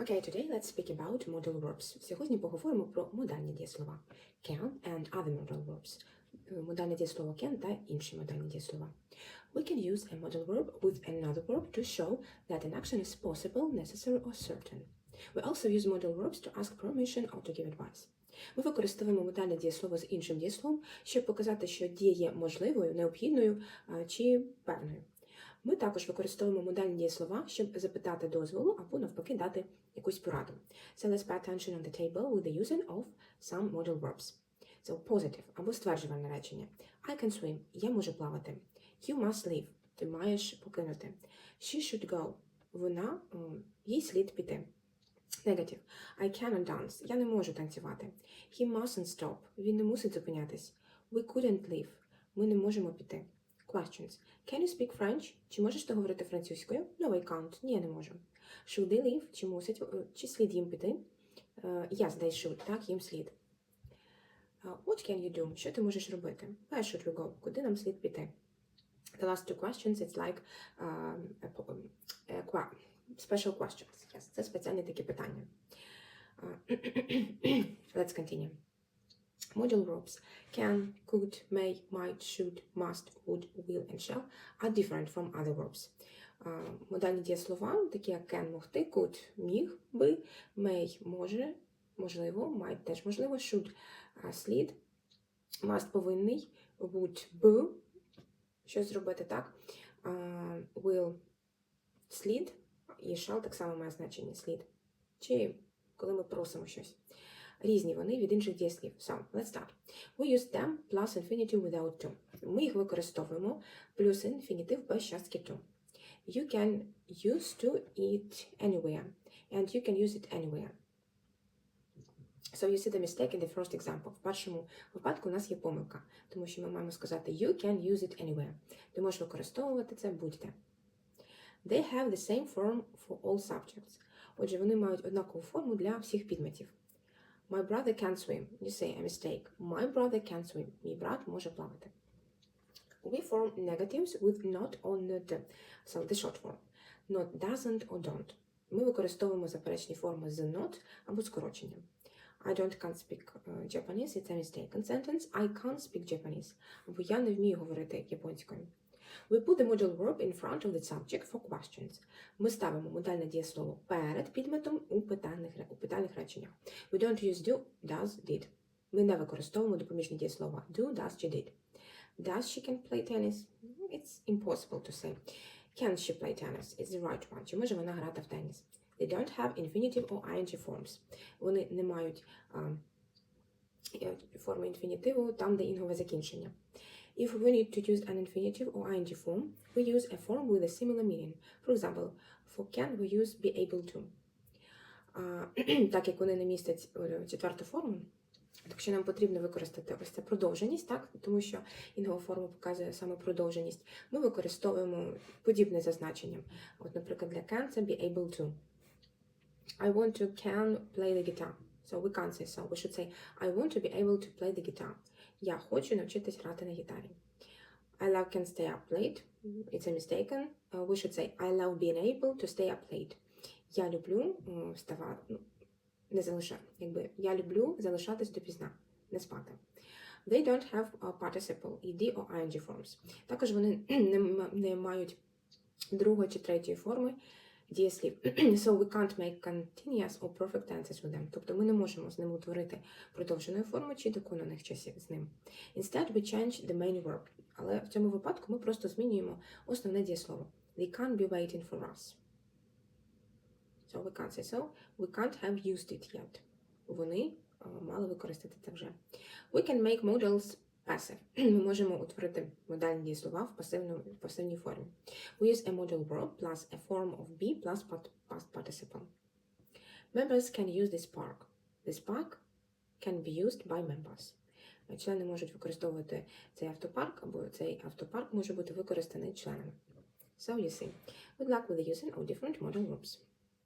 Okay, today let's speak about modal verbs. Сьогодні поговоримо про модальні дієслова. Can and other modal verbs. Е, Модальне дієслово can та інші модальні дієслова. We can use a modal verb with another verb to show that an action is possible, necessary or certain. We also use modal verbs to ask permission or to give advice. Ми використовуємо модальне дієслово з іншим дієсловом, щоб показати, що дія є можливою, необхідною чи певною. Ми також використовуємо модальні дієслова, щоб запитати дозволу або навпаки дати якусь пораду. So let's pay attention on the table with the using of some modal verbs. So positive або стверджувальне речення. I can swim. Я можу плавати. You must leave. Ти маєш покинути. She should go. Вона, їй слід піти. Negative. I cannot dance. Я не можу танцювати. He mustn't stop. Він не мусить зупинятись. We couldn't leave. Ми не можемо піти. Questions. Can you speak French? Чи можеш ти говорити французькою? No, I can't. Ні, я не можу. Should they leave? Чи мусить, е, чи слід їм піти? Е, Yes, they should. Так, їм слід. Uh, What can you do? Що ти можеш робити? Where should we go? Куди нам слід піти? The last two questions, it's like um, a, um, a special questions. Yes, це спеціальні такі питання. Uh, let's continue. Modal verbs can, could, may, might, should, must, would, will and shall are different from other verbs. Модальні дієслова, такі як can, могти, could, міг би, may, може, можливо, might теж можливо, should, слід, must повинний, would, б, щось зробити так, will, слід, і shall так само має значення слід. Чи коли ми просимо щось. Різні вони від інших дієслів. So, let's start. We use them plus infinitive without to. Ми їх використовуємо плюс інфінітив без частки to. You can use to eat anywhere. And you can use it anywhere. So you see the mistake in the first example. В першому випадку у нас є помилка, тому що ми маємо сказати you can use it anywhere. Ти можеш використовувати це будь-де. They have the same form for all subjects. Отже, вони мають однакову форму для всіх підметів. My brother can't swim. You say a mistake. My brother can't swim. Мій брат може плавати. We form negatives with not or not. So the short form. Not doesn't or don't. Ми використовуємо заперечні форми з not або скороченням. I don't can't speak uh, Japanese. It's a mistaken sentence. I can't speak Japanese. Або я не вмію говорити японською. We put the modal verb in front of the subject for questions. Ми ставимо модальне дієслово перед підметом у питальних, у питальних реченнях. We don't use do, does, did. Ми не використовуємо допоміжні дієслова do, does чи did. Does she can play tennis? It's impossible to say. Can she play tennis? It's the right one. Чи може вона грати в теніс? They don't have infinitive or ing forms. Вони не мають а, е, форми інфінітиву там, де інгове закінчення. If we need to use an infinitive or ing form, we use a form with a similar meaning. For example, for can we use be able to. Так як вони не містять е, четверту форму, так що нам потрібно використати ось це продовженість, так? тому що інгова форма показує саме продовженість. Ми використовуємо подібне за значенням. От, наприклад, для can це be able to. I want to can play the guitar. So we can't say so. We should say I want to be able to play the guitar. Я хочу навчитись грати на гітарі. I love can stay up late. It's a mistaken. Uh, we should say I love being able to stay up late. Я люблю uh, вставати, ну, не залишати, якби я люблю залишатись допізна, не спати. They don't have a participle, ed or ing forms. Також вони не мають другої чи третьої форми дієслів. So we can't make continuous or perfect tenses with them. Тобто ми не можемо з ними утворити продовженої форми чи доконаних часів з ним. Instead, we change the main verb. Але в цьому випадку ми просто змінюємо основне дієслово. They can't be waiting for us. So we can't say so. We can't have used it yet. Вони е, мали використати це вже. We can make modals passive. Ми можемо утворити модальні дієслова в пасивному- в пасивній формі. We use a modal verb plus a form of be plus past participle. Members can use this park. This park can be used by members. Члени можуть використовувати цей автопарк, або цей автопарк може бути використаний членами. So you see, good luck with the using of different modal verbs.